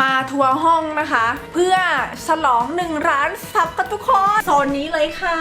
มาทัวร์ห้องนะคะ เพื่อฉลองหนึ่งร้านซับกันทุกคนโซนนี้เลยค่ะ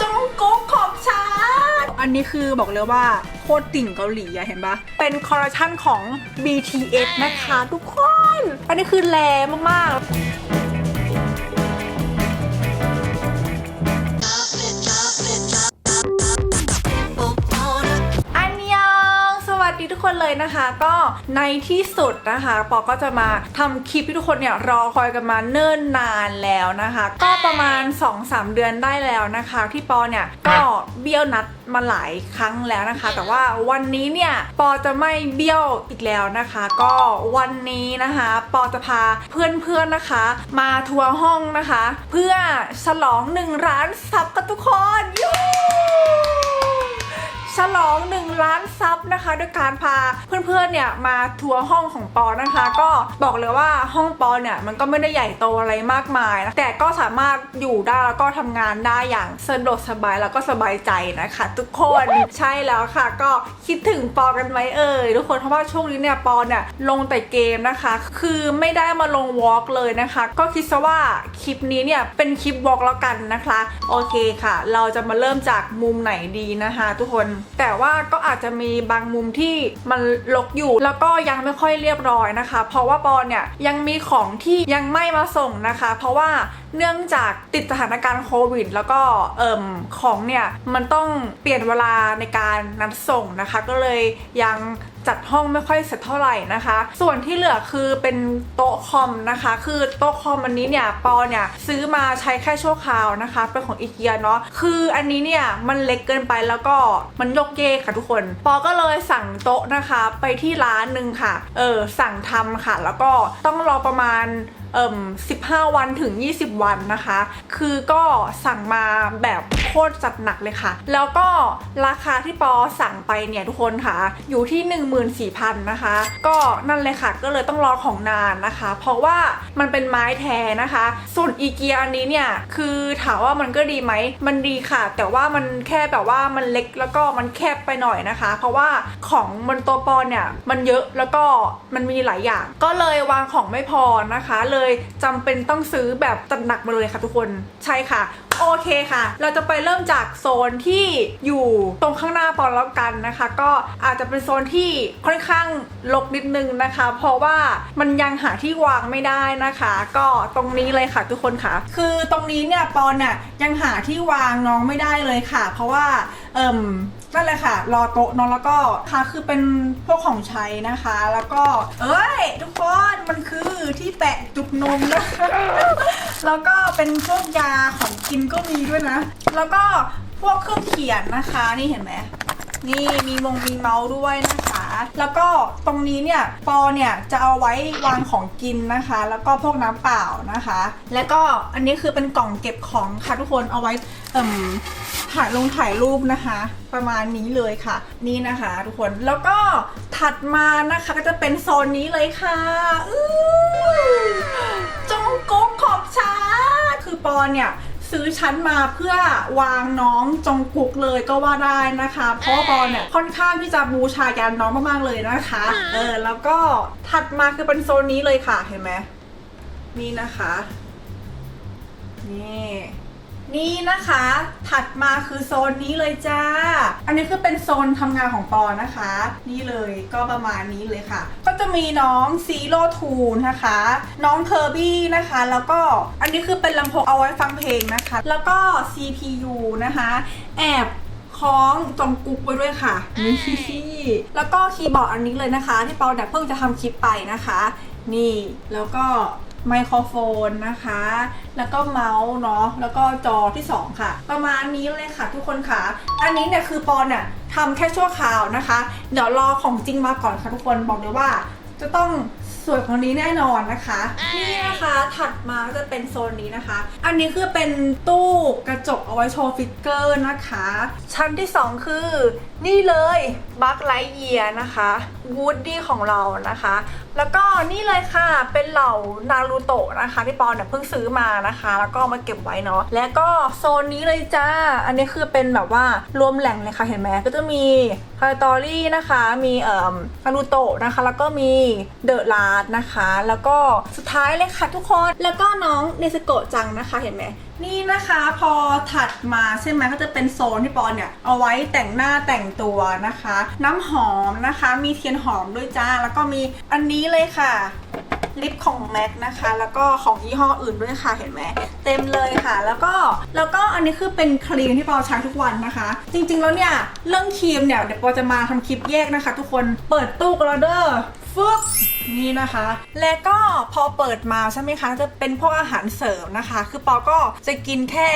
จงกกของฉันอันนี้คือบอกเลยว่าโคตรติ่งเกาหลีอะเห็นปะเป็นคอร์รัปชันของ BTS นะคะทุกคน อันนี้คือแรงมากๆ เลยนะคะ ก็ในที่สุดนะคะปอก็จะมาทำคลิปที่ทุกคนเนี่ยรอคอยกันมาเนิ่นนานแล้วนะคะ ก็ประมาณ 2-3 เดือนได้แล้วนะคะ ที่ปอเนี่ยก็เบี้ยวนัดมาหลายครั้งแล้วนะคะ แต่ว่าวันนี้เนี่ยปอจะไม่เบี้ยวอีกแล้วนะคะ ก็วันนี้นะคะ ปอจะพาเพื่อนๆนะคะ มาทัวร์ห้องนะคะ เพื่อฉลองหนึ่งร้านซับกันทุกคนยู ฉลอง 1 ล้านซับนะคะ ด้วยการพาเพื่อนๆเนี่ยมาทัวร์ห้องของปอนะคะ ก็บอกเลยว่าห้องปอเนี่ยมันก็ไม่ได้ใหญ่โตอะไรมากมายนะแต่ก็สามารถอยู่ได้แล้วก็ทำงานได้อย่างสะดวกสบายแล้วก็สบายใจนะคะ ทุกคนใช่แล้วค่ะ ก็คิดถึงปอกันไหมเอ่ยทุกคนเพราะว่าช่วงนี้เนี่ยปอเนี่ยลงแต่เกมนะคะ คือไม่ได้มาลงวอล์กเลยนะคะ ก็คิดซะว่าคลิปนี้เนี่ยเป็นคลิปวอล์กแล้วกันนะคะ โอเคค่ะ เราจะมาเริ่มจากมุมไหนดีนะคะ ทุกคนแต่ว่าก็อาจจะมีบางมุมที่มันรกอยู่ แล้วก็ยังไม่ค่อยเรียบร้อยนะคะ เพราะว่าปอนเนี่ยยังมีของที่ยังไม่มาส่งนะคะ เพราะว่าเนื่องจากติดสถานการณ์โควิด แล้วก็เอิ่มของเนี่ยมันต้องเปลี่ยนเวลาในการนัดส่งนะคะ ก็เลยยัง จัดห้องไม่ค่อยเสร็จเท่าไหร่นะคะ ส่วนที่เหลือคือเป็นโต๊ะคอมนะคะ คือโต๊ะคอมอันนี้เนี่ยปอเนี่ยซื้อมาใช้แค่ชั่วคราวนะคะเป็นของอีเกียเนาะคืออันนี้เนี่ยมันเล็กเกินไปแล้วก็มันยกเยกค่ะทุกคน ปอก็เลยสั่งโต๊ะนะคะ ไปที่ร้านหนึ่งค่ะเออสั่งทำค่ะ แล้วก็ต้องรอประมาณ เอ่ม15 วันถึง 20 วันนะคะ คือก็สั่งมาแบบโคตรจัดหนักเลยค่ะ แล้วก็ราคาที่ปอสั่งไปเนี่ยทุกคนค่ะ อยู่ที่ 14,000นะคะ ก็นั่นเลยค่ะ ก็เลยต้องรอของนานนะคะ เพราะว่ามันเป็นไม้แท้นะคะ ส่วนอีเกียอันนี้เนี่ย คือถามว่ามันก็ดีไหม มันดีค่ะ แต่ว่ามันแค่แบบว่ามันเล็กแล้วก็มันแคบไปหน่อยนะคะ เพราะว่าของบนตัวปอเนี่ยมันเยอะแล้วก็มันมีหลายอย่าง ก็เลยวางของไม่พอนะคะเลยจำเป็นต้องซื้อแบบจัดหนักมาเลยค่ะทุกคนใช่ค่ะ โอเคค่ะ เราจะไปเริ่มจากโซนที่อยู่ตรงข้างหน้าปอนแล้วกันนะคะ ก็อาจจะเป็นโซนที่ค่อนข้างลกนิดนึงนะคะ เพราะว่ามันยังหาที่วางไม่ได้นะคะ ก็ตรงนี้เลยค่ะทุกคนค่ะ คือตรงนี้เนี่ยปอนน่ะยังหาที่วางน้องไม่ได้เลยค่ะ เพราะว่าเอิ่ม นั่นแหละค่ะ รอโต๊ะเนองแล้วก็ค่ะคือเป็นพวกของใช้นะคะ แล้วก็ เอ้ย ทุกคนมันคือที่แปะจุกนมนะ แล้วก็เป็นพวกยาของกินก็มีด้วยนะ แล้วก็พวกเครื่องเขียนนะคะนี่เห็นไหมนี่มีมงมีเมาส์ด้วยนะคะ แล้วก็ตรงนี้เนี่ยปอเนี่ยจะเอาไว้วางของกินนะคะ แล้วก็พวกน้ำเปล่านะคะ แล้วก็อันนี้คือเป็นกล่องเก็บของค่ะทุกคนเอาไว้ ถ่ายลงถ่ายรูปนะคะ ประมาณนี้เลยค่ะ นี่นะคะ ทุกคนแล้วก็ถัดมานะคะก็จะเป็นโซนนี้เลยค่ะอื้อจงกุ๊กของฉันคือปอเนี่ยซื้อชั้นมาเพื่อวางน้องจงกุกเลยก็ว่าได้นะคะ เพราะว่าปอนเนี่ยค่อนข้างที่จะบูชายันน้องมากๆเลยนะคะ เออแล้วก็ถัดมาคือเป็นโซนนี้เลยค่ะเห็นไหมนี่นะคะ นี่ นี่นะคะ ถัดมาคือโซนนี้เลยจ้า อันนี้คือเป็นโซนทำงานของปอนะคะ นี่เลยก็ประมาณนี้เลยค่ะ ก็จะมีน้องซีโร่ทูนะคะ น้องเคอร์บี้นะคะ แล้วก็อันนี้คือเป็นลำโพงเอาไว้ฟังเพลงนะคะ แล้วก็ CPU นะคะ แอบคล้องจงกุกไว้ด้วยค่ะนี่แล้วก็คีย์บอร์ดอันนี้เลยนะคะ ที่ปอเนี่ยเพิ่งจะทำคลิปไปนะคะ นี่แล้วก็ ไมโครโฟนนะคะ แล้วก็เมาส์เนาะ แล้วก็จอที่ 2 ค่ะ ประมาณนี้เลยค่ะทุกคนค่ะ อันนี้เนี่ยคือปอนเนี่ยทำแค่ชั่วคราวนะคะ เดี๋ยวรอของจริงมาก่อนค่ะทุกคน บอกเลยว่าจะต้อง สวยของนี้แน่นอนนะคะ นี่นะคะถัดมาก็จะเป็นโซนนี้นะคะ อันนี้คือเป็นตู้กระจกเอาไว้โชว์ฟิกเกอร์นะคะ ชั้นที่ 2 คือ นี่เลยบัคไลเยียนะคะวูดดี้ของเรานะคะ แล้วก็นี่เลยค่ะเป็นเหล่านารูโตะนะคะที่ปอนเนี่ยเพิ่งซื้อมานะคะ แล้วก็เอามาเก็บไว้เนาะแล้วก็โซนนี้เลยจ้า อันนี้คือเป็นแบบว่ารวมแหล่งเลยค่ะเห็นไหมก็จะมีคาตอรี่นะคะ มีเอ่อนารูโตะนะคะ แล้วก็มีเดอะลาร์นะคะ แล้วก็สุดท้ายเลยค่ะทุกคน แล้วก็น้องเนสโกะจังนะคะเห็นไหมนี่นะคะพอถัดมาใช่ไหมก็จะเป็นโซนที่ปอนเนี่ยเอาไว้แต่งหน้าแต่งตัวนะคะ น้ำหอมนะคะ มีเทียนหอมด้วยจ้า แล้วก็มีอันนี้เลยค่ะลิปของแม็กนะคะ แล้วก็ของยี่ห้ออื่นด้วยค่ะเห็นไหมเต็มเลยค่ะ แล้วก็แล้วก็อันนี้คือเป็นครีมที่ปอใช้ทุกวันนะคะ จริงๆแล้วเนี่ยเรื่องครีมเนี่ยเดี๋ยวปอจะมาทำคลิปแยกนะคะ ทุกคนเปิดตู้กระเดอร์ ฟึบนี่นะคะ แล้วก็พอเปิดมาใช่ไหมคะ จะเป็นพวกอาหารเสริมนะคะ คือปอก็จะกินแค่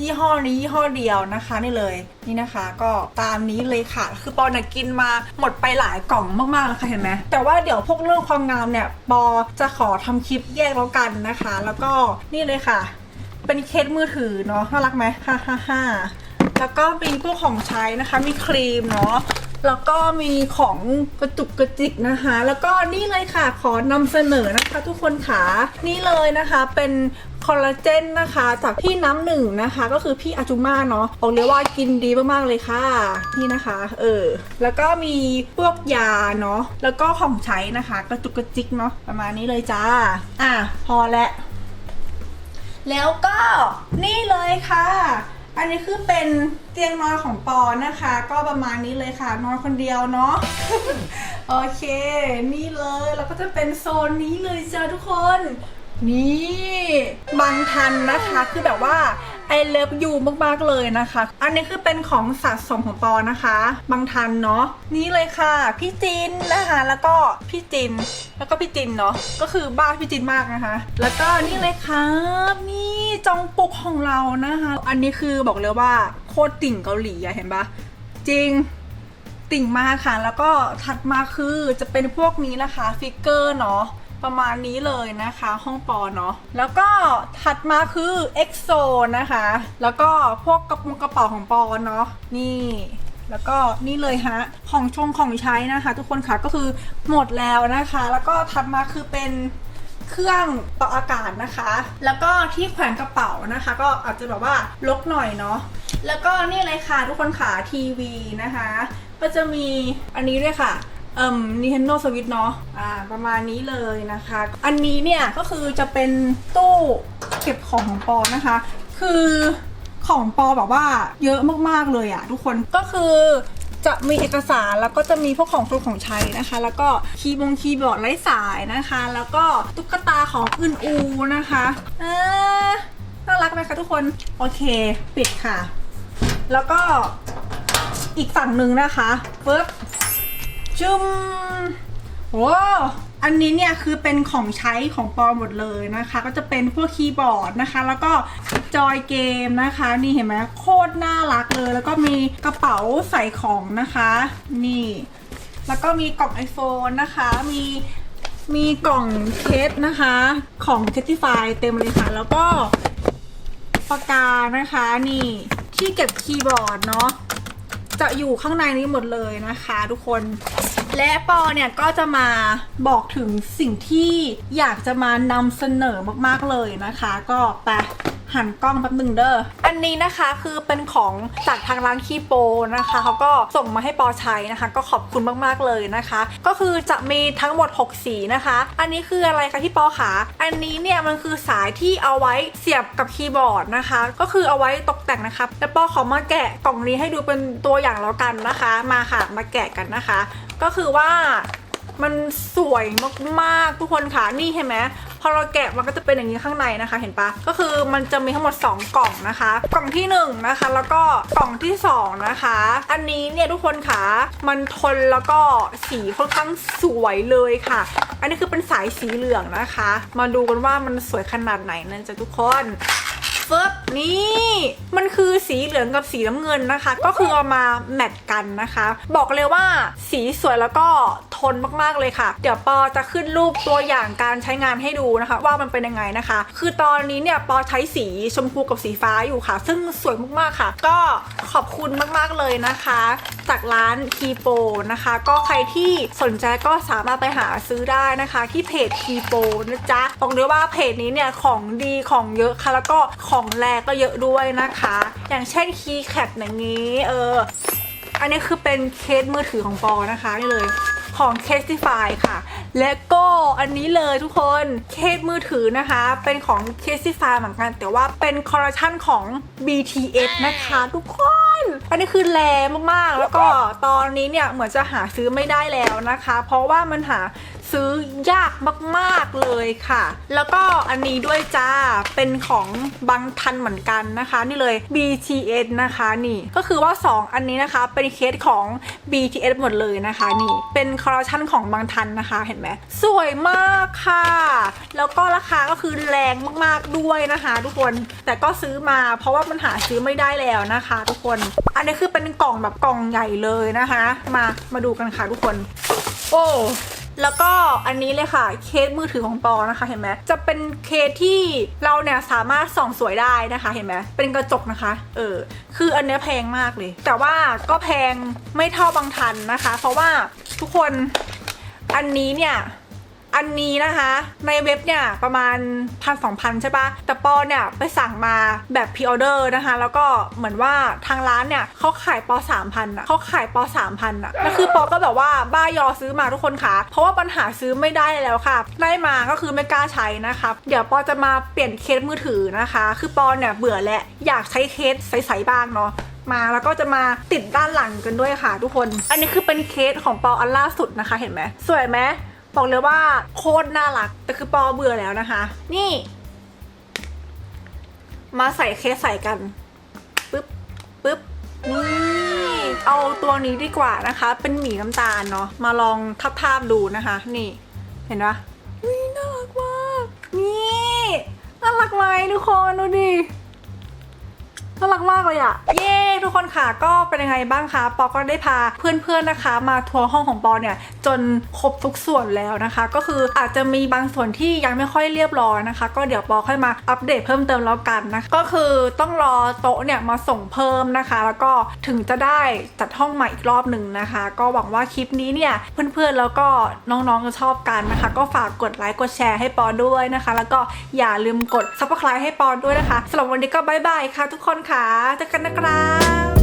ยี่ห้อนี้ยี่ห้อเดียวนะคะนี่เลย นี่นะคะ ก็ตามนี้เลยค่ะ คือปอเนี่ยกินมาหมดไปหลายกล่องมากๆแล้วค่ะเห็นไหมแต่ว่าเดี๋ยวพวกเรื่องความงามเนี่ยปอจะขอทำคลิปแยกแล้วกันนะคะ แล้วก็นี่เลยค่ะ เป็นเคสมือถือเนาะน่ารักไหมฮ่าฮ่าฮ่าแล้วก็มีพวกของใช้นะคะ มีครีมเนาะ แล้วก็มีของกระจุกกระจิกนะคะ แล้วก็นี่เลยค่ะขอนำเสนอนะคะทุกคนค่ะนี่เลยนะคะเป็นคอลลาเจนนะคะจากพี่น้ำหนึ่งนะคะ ก็คือพี่อาจุมาเนาะบอกเลยว่ากินดีมากๆเลยค่ะ นี่นะคะ เออ แล้วก็มีพวกยาเนาะแล้วก็ของใช้นะคะ กระจุกกระจิกเนาะประมาณนี้เลยจ้า อะพอแล้วแล้วก็นี่เลยค่ะ อันนี้คือเป็นเตียงนอนของปอนะคะ ก็ประมาณนี้เลยค่ะ นอนคนเดียวเนาะ โอเค นี่เลย แล้วก็จะเป็นโซนนี้เลยจ้าทุกคน นี่บางทันนะคะคือแบบว่า I love you มากๆเลยนะคะ อันนี้คือเป็นของสะสมของปอนะคะ บางทันเนาะนี่เลยค่ะ พี่จินนะคะ แล้วก็พี่จิน แล้วก็พี่จินเนาะก็คือบ้าพี่จินมากนะคะ แล้วก็นี่เลยครับนี่จองปุกของเรานะคะ อันนี้คือบอกเลยว่าโคตรติ่งเกาหลีอะเห็นปะจริงติ่งมากค่ะ แล้วก็ถัดมาคือจะเป็นพวกนี้นะคะฟิกเกอร์เนาะ ประมาณนี้เลยนะคะห้องปอเนาะแล้วก็ถัดมาคือ EXO นะคะ แล้วก็พวกกระปงกระเป๋าของปอเนาะนี่แล้วก็นี่เลยฮะ ของชงของใช้นะคะ ทุกคนค่ะก็คือหมดแล้วนะคะ แล้วก็ถัดมาคือเป็นเครื่องปรับอากาศนะคะ แล้วก็ที่แขวนกระเป๋านะคะ ก็อาจจะแบบว่าลกหน่อยเนาะแล้วก็นี่เลยค่ะทุกคนค่ะทีวีนะคะ ก็จะมีอันนี้ด้วยค่ะ เอ่ม Nintendo Switch เนาะอ่าประมาณนี้เลยนะคะ อันนี้เนี่ยก็คือจะเป็นตู้เก็บของของปอนะคะ คือของปอแบบว่าเยอะมากๆเลยอะทุกคนก็คือจะมีเอกสารแล้วก็จะมีพวกของฟุของใช้นะคะ แล้วก็คีย์บงคีย์บอร์ดไร้สายนะคะ แล้วก็ตุ๊กตาของอื่นอูนะคะอ่าน่ารักไหมคะทุกคนโอเค ปิดค่ะ แล้วก็อีกฝั่งหนึ่งนะคะปึ๊บ จุ่มโอ้อันนี้เนี่ยคือเป็นของใช้ของปอหมดเลยนะคะ ก็จะเป็นพวกคีย์บอร์ดนะคะ แล้วก็จอยเกมนะคะ นี่เห็นไหมโคตรน่ารักเลย แล้วก็มีกระเป๋าใส่ของนะคะ นี่ แล้วก็มีกล่อง iPhone นะคะ มีมีกล่องเคสนะคะของ t e t i f y เต็มเลยค่ะ แล้วก็ปากกานะคะ นี่ที่เก็บคีย์บอร์ดเนาะ จะอยู่ข้างในนี้หมดเลยนะคะทุกคน และปอเนี่ยก็จะมาบอกถึงสิ่งที่อยากจะมานำเสนอมากๆเลยนะคะ ก็ไป หันกล้องแป๊บนึงเด้อ อันนี้นะคะคือเป็นของจากทางร้านคีโปนะคะเขาก็ส่งมาให้ปอใช้นะคะ ก็ขอบคุณมากๆเลยนะคะ ก็คือจะมีทั้งหมด 6 สีนะคะ อันนี้คืออะไรคะที่ปอขาอันนี้เนี่ยมันคือสายที่เอาไว้เสียบกับคีย์บอร์ดนะคะ ก็คือเอาไว้ตกแต่งนะคะแล้วปอขอมาแกะกล่องนี้ให้ดูเป็นตัวอย่างแล้วกันนะคะ มาค่ะมาแกะกันนะคะ ก็คือว่ามันสวยมากๆทุกคนค่ะนี่เห็นไหม อเราแกะมันก็จะเป็นอย่างนี้ข้างในนะคะ เห็นปะก็คือมันจะมีทั้งหมด 2 กล่องนะคะ กล่องที่1นงนะคะ แล้วก็กล่องที่ 2 นะคะ อันนี้เนี่ยทุกคนค่ะมันทนแล้วก็สีค่อนข้างสวยเลยค่ะ อันนี้คือเป็นสายสีเหลืองนะคะ มาดูกันว่ามันสวยขนาดไหนนะจ๊ะทุกคนฟึบนี่มันคือสีเหลืองกับสีน้ำเงินนะคะ ก็คือเอามาแมทกันนะคะ บอกเลยว่าสีสวยแล้วก็ทนมากๆเลยค่ะ เดี๋ยวปอจะขึ้นรูปตัวอย่างการใช้งานให้ดูนะคะ ว่ามันเป็นยังไงนะคะ คือตอนนี้เนี่ยปอใช้สีชมพูกับสีฟ้าอยู่ค่ะ ซึ่งสวยมากๆค่ะ ก็ขอบคุณมากๆเลยนะคะ จากร้านคีโปนะคะ ก็ใครที่สนใจก็สามารถไปหาซื้อได้นะคะ ที่เพจคีโปนะจ๊ะบอกเลยว่าเพจนี้เนี่ยของดีของเยอะค่ะแล้วก็ของแรก็เยอะด้วยนะคะ อย่างเช่นคีย์แคปอย่างนี้เอออันนี้คือเป็นเคสมือถือของปอนะคะนี่เลย ของ Castify ค่ะ และก็อันนี้เลยทุกคนเคสมือถือนะคะ เป็นของ Castify เหมือนกัน แต่ว่าเป็นคอร์รัปชันของ BTS นะคะทุกคน อันนี้คือแรงมากๆ แล้วก็ตอนนี้เนี่ยเหมือนจะหาซื้อไม่ได้แล้วนะคะ เพราะว่ามันหาซื้อยาก มากๆเลยค่ะ แล้วก็อันนี้ด้วยจ้า เป็นของบางทันเหมือนกันนะคะ นี่เลย BTS นะคะนี่ก็คือว่า 2 อันนี้นะคะ เป็นเคสของ BTS หมดเลยนะคะนี่เป็นคอลเลคชันของบางทันนะคะเห็นไหมสวยมากค่ะ แล้วก็ราคาก็คือแรงมากๆด้วยนะคะ ทุกคนแต่ก็ซื้อมาเพราะว่ามันหาซื้อไม่ได้แล้วนะคะ ทุกคน อันนี้คือเป็นกล่องแบบกล่องใหญ่เลยนะคะ มามาดูกันค่ะทุกคน โอ้ แล้วก็อันนี้เลยค่ะเคสมือถือของปอนะคะเห็นไหมจะเป็นเคสที่เราเนี่ยสามารถส่องสวยได้นะคะเห็นไหมเป็นกระจกนะคะ เออคืออันเนี้ยแพงมากเลย แต่ว่าก็แพงไม่เท่าบางทันนะคะ เพราะว่าทุกคนอันนี้เนี่ย อันนี้นะคะ ในเว็บเนี่ยประมาณพันสองพันใช่ปะแต่ปอเนี่ยไปสั่งมาแบบพ r ออเดอร์นะคะ แล้วก็เหมือนว่าทางร้านเนี่ยเขาขายปอสามพันอะเขาขายปอสามพันอะแล้วคือปอก็แบบว่าบ้ายอซื้อมาทุกคนค่ะ เพราะว่าปัญหาซื้อไม่ได้แล้วค่ะ ได้มาก็คือไม่กล้าใช้นะคะเดี๋ยวปอจะมาเปลี่ยนเคสมือถือนะคะ คือปอเนี่ยเบื่อแล้วอยากใช้เคสใสๆบ้างเนาะมาแล้วก็จะมาติดด้านหลังกันด้วยค่ะทุกคน อันนี้คือเป็นเคสของปออันล่าสุดนะคะเห็นไหมสวยไหม บอกเลยว่าโคตรน่ารัก แต่คือปอเบื่อแล้วนะคะ นี่ มาใส่เคสใส่กันปึ๊บปึ๊บนี่เอาตัวนี้ดีกว่านะคะ เป็นหมีน้ำตาลเนาะมาลองทับทาบดูนะคะ นี่ เห็นปะนี่น่ารักมากนี่น่ารักไหมทุกคนดูดิ น่ารักมากเลยอะเย้ทุกคนค่ะก็เป็นยังไงบ้างคะปอก็ได้พาเพื่อนๆนะคะ มาทัวร์ห้องของปอเนี่ยจนครบทุกส่วนแล้วนะคะ ก็คืออาจจะมีบางส่วนที่ยังไม่ค่อยเรียบร้อยนะคะ ก็เดี๋ยวปอค่อยมาอัปเดตเพิ่มเติมแล้วกันนะคะก็คือต้องรอโต๊ะเนี่ยมาส่งเพิ่มนะคะ แล้วก็ถึงจะได้จัดห้องใหม่อีกรอบหนึ่งนะคะ ก็หวังว่าคลิปนี้เนี่ยเพื่อนๆแล้วก็น้องๆจะชอบกันนะคะ ก็ฝากกดไลค์กดแชร์ให้ปอด้วยนะคะ แล้วก็อย่าลืมกด subscribe ให้ปอด้วยนะคะสำหรับวันนี้ก็บายบายค่ะทุกคนค่ะเจอกันนะครับ